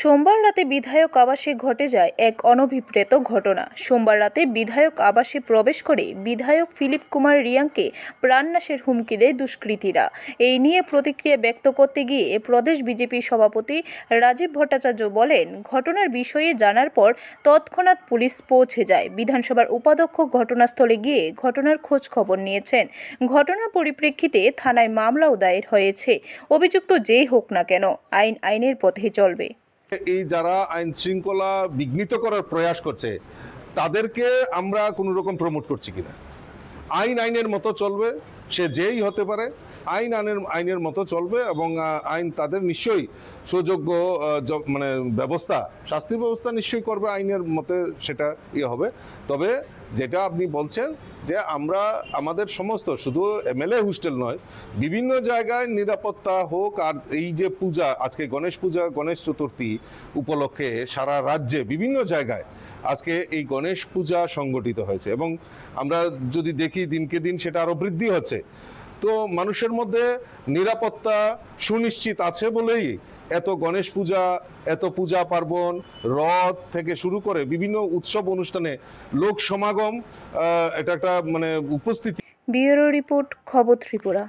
সোমবার রাতে বিধায়ক আবাসে ঘটে যায় এক অনভিপ্রেত ঘটনা। সোমবার রাতে বিধায়ক আবাসে প্রবেশ করে বিধায়ক ফিলিপ কুমার রিয়াংকে প্রাণনাশের হুমকি দেয় দুষ্কৃতীরা। এই নিয়ে প্রতিক্রিয়া ব্যক্ত করতে গিয়ে প্রদেশ বিজেপি সভাপতি রাজীব ভট্টাচার্য বলেন, ঘটনার বিষয়ে জানার পর তৎক্ষণাৎ পুলিশ পৌঁছে যায়। বিধানসভার উপাধ্যক্ষ ঘটনাস্থলে গিয়ে ঘটনার খোঁজ খবর নিয়েছেন। ঘটনার পরিপ্রেক্ষিতে থানায় মামলাও দায়ের হয়েছে। অভিযুক্ত যেই হোক না কেন, আইন আইনের পথে চলবে। এই যারা আইন শৃঙ্খলা বিঘ্নিত করার প্রয়াস করছে, তাদেরকে আমরা কোনো রকম প্রমোট করছি কিনা? আইন আইনের মতো চলবে, সে যেই হতে পারে, আইন আইনের আইনের মতো চলবে এবং আইন তাদের নিশ্চয়ই সুযোগ্য মানে ব্যবস্থা, শাস্তি ব্যবস্থা নিশ্চয়ই করবে আইনের মতে সেটা ইয়ে হবে। তবে যেটা আপনি বলছেন যে আমরা, আমাদের সমস্ত, শুধু এমএলএ হোস্টেল নয়, বিভিন্ন জায়গায় নিরাপত্তা হোক আর এই যে পূজা, আজকে গণেশ পূজা, গণেশ চতুর্থী উপলক্ষে সারা রাজ্যে বিভিন্ন জায়গায় আজকে এই গণেশ পূজা সংগঠিত হয়েছে এবং আমরা যদি দেখি দিনকে দিন সেটা আরও বৃদ্ধি হচ্ছে। তো মানুষের মধ্যে নিরাপত্তা সুনিশ্চিত আছে বলেই এত গণেশ পূজা, এত পূজা পার্বণ, রথ থেকে শুরু করে বিভিন্ন উৎসব অনুষ্ঠানে লোক সমাগম এটা একটা মানে উপস্থিতি। ব্যুরো রিপোর্ট খবর ত্রিপুরা।